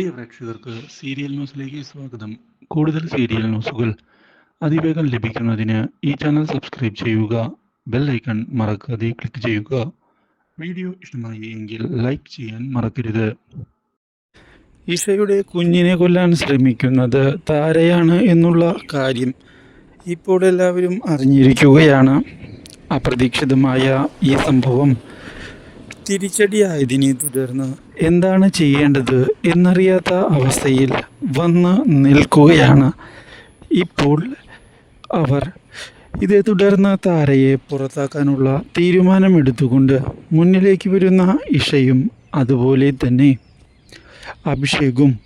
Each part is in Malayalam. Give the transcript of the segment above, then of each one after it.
പ്രിയ പ്രേക്ഷകർക്ക് സീരിയൽ ന്യൂസിലേക്ക് സ്വാഗതം. കൂടുതൽ സീരിയൽ ന്യൂസുകൾ അതിവേഗം ലഭിക്കുന്നതിന് ഈ ചാനൽ സബ്സ്ക്രൈബ് ചെയ്യുക ബെൽ ഐക്കൺ മറക്കാതെ ക്ലിക്ക് ചെയ്യുക. വീഡിയോ ഇഷ്ടമായി എങ്കിൽ ലൈക്ക് ചെയ്യാൻ മറക്കരുത്. ഇഷയുടെ കുഞ്ഞിനെ കൊല്ലാൻ ശ്രമിക്കുന്നത് താരയാണ് എന്നുള്ള കാര്യം ഇപ്പോൾ എല്ലാവരും അറിഞ്ഞിരിക്കുകയാണ്. അപ്രതീക്ഷിതമായ ഈ സംഭവം തിരിച്ചടിയായതിനെ തുടർന്ന് എന്താണ് ചെയ്യേണ്ടത് എന്നറിയാത്ത അവസ്ഥയിൽ വന്ന് നിൽക്കുകയാണ്. ഇപ്പോൾ അവർ ഇതേ തുടർന്ന് താരയെ പുറത്താക്കാനുള്ള തീരുമാനമെടുത്തുകൊണ്ട് മുന്നിലേക്ക് വരുന്ന ഇഷയും അതുപോലെ തന്നെ അഭിഷേകും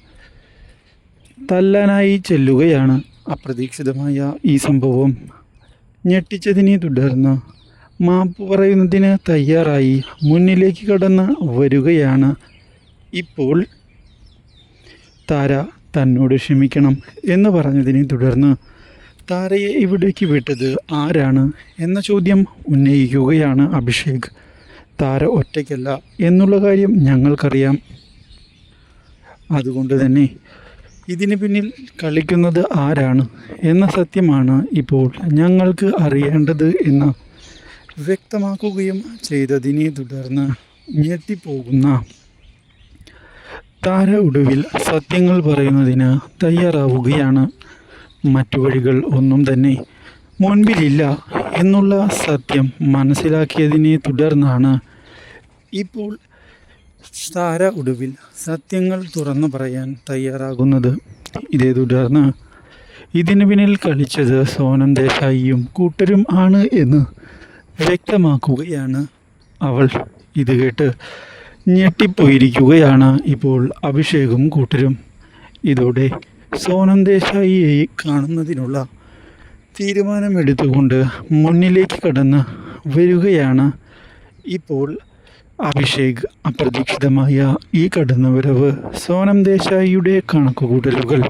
തല്ലാനായി ചെല്ലുകയാണ്. അപ്രതീക്ഷിതമായ ഈ സംഭവം ഞെട്ടിച്ചതിനെ തുടർന്ന് മാപ്പ് പറയുന്നതിന് തയ്യാറായി മുന്നിലേക്ക് കടന്ന് വരികയാണ്. ഇപ്പോൾ താര തന്നോട് ക്ഷമിക്കണം എന്ന് പറഞ്ഞതിനെ തുടർന്ന് താരയെ ഇവിടേക്ക് വിട്ടത് ആരാണ് എന്ന ചോദ്യം ഉന്നയിക്കുകയാണ് അഭിഷേക്. താര ഒറ്റയ്ക്കല്ല എന്നുള്ള കാര്യം ഞങ്ങൾക്കറിയാം. അതുകൊണ്ട് തന്നെ ഇതിന് പിന്നിൽ കളിക്കുന്നത് ആരാണ് എന്ന സത്യമാണ് ഇപ്പോൾ ഞങ്ങൾക്ക് അറിയേണ്ടത് എന്ന് വ്യക്തമാക്കുകയും ചെയ്തതിനെ തുടർന്ന് ഞെട്ടിപ്പോകുന്ന താര ഒടുവിൽ സത്യങ്ങൾ പറയുന്നതിന് തയ്യാറാവുകയാണ്. മറ്റു വഴികൾ ഒന്നും തന്നെ മുൻപിലില്ല എന്നുള്ള സത്യം മനസ്സിലാക്കിയതിനെ തുടർന്നാണ് ഇപ്പോൾ താര ഒടുവിൽ സത്യങ്ങൾ തുറന്നു പറയാൻ തയ്യാറാകുന്നത്. ഇതേ തുടർന്ന് ഇതിനു പിന്നിൽ കളിച്ചത് സോനം ദേശായിയും കൂട്ടരും ആണ് എന്ന് വ്യക്തമാക്കുകയാണ് അവൾ. ഇത് കേട്ട് ഞെട്ടിപ്പോയിരിക്കുകയാണ് ഇപ്പോൾ അഭിഷേകും കൂട്ടരും. ഇതോടെ സോനം ദേശായിയെ കാണുന്നതിനുള്ള തീരുമാനമെടുത്തുകൊണ്ട് മുന്നിലേക്ക് കടന്ന് വരികയാണ് ഇപ്പോൾ അഭിഷേക്. അപ്രതീക്ഷിതമായ ഈ കടന്നുവരവ് സോനം ദേശായിയുടെ കണക്കുകൂട്ടലുകൾ